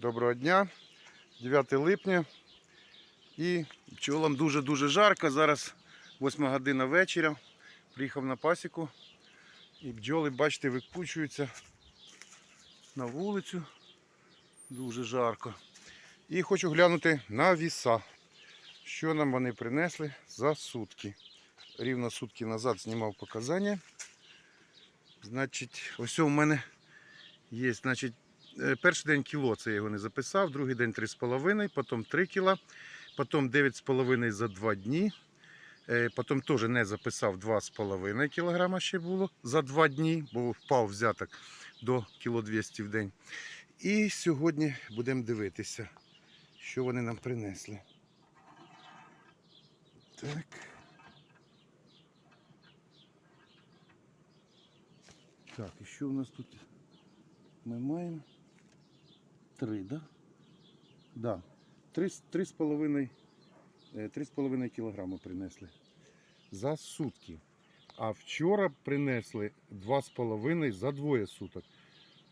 Доброго дня. 9 липня. І пчолам дуже-дуже жарко. Зараз 8 година вечора. Приїхав на пасіку. І бджоли, бачите, викпучуються на вулицю. Дуже жарко. І хочу глянути на віса. Що нам вони принесли за сутки. Рівно сутки назад знімав показання. Значить, ось у мене є, значить, Перший день кіло, це я його не записав, другий день 3,5, потім 3 кіла, потім 9,5 за 2 дні. Е, Потім теж не записав 2,5 кг ще було за 2 дні, бо впав взяток до кіло 200 в день. І сьогодні будемо дивитися, що вони нам принесли. Так. Так, і що у нас тут ми маємо? 3, да? Да. 3,5 е, кілограми принесли за сутки. А вчора принесли 2,5 за двоє суток.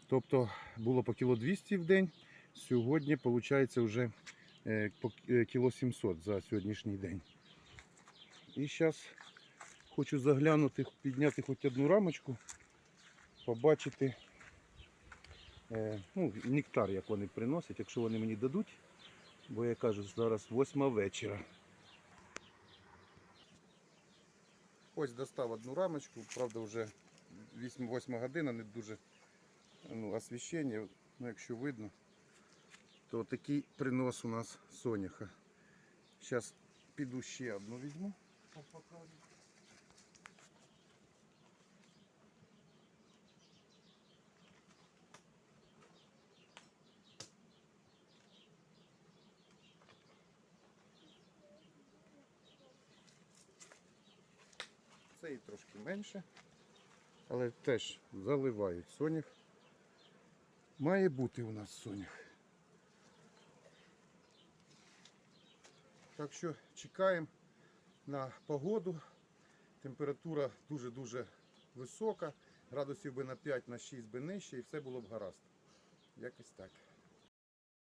Тобто було по кіло 200 в день. Сьогодні, виходить, вже е, по е, кіло 700 за сьогоднішній день. І зараз хочу заглянути, підняти хоч одну рамочку, побачити ну, нектар, як вони приносять, якщо вони мені дадуть. Бо я кажу, зараз восьма вечора. Ось достав одну рамочку, правда вже 8, 8 година, не дуже ну, освіщення, ну, якщо видно, то такий принос у нас соняха. Зараз піду ще одну візьму. покажу. Це і трошки менше, але теж заливають сонях. Має бути у нас сонях. Так що чекаємо на погоду. Температура дуже-дуже висока. Градусів би на 5 на 6 би нижче і все було б гаразд. Якось так.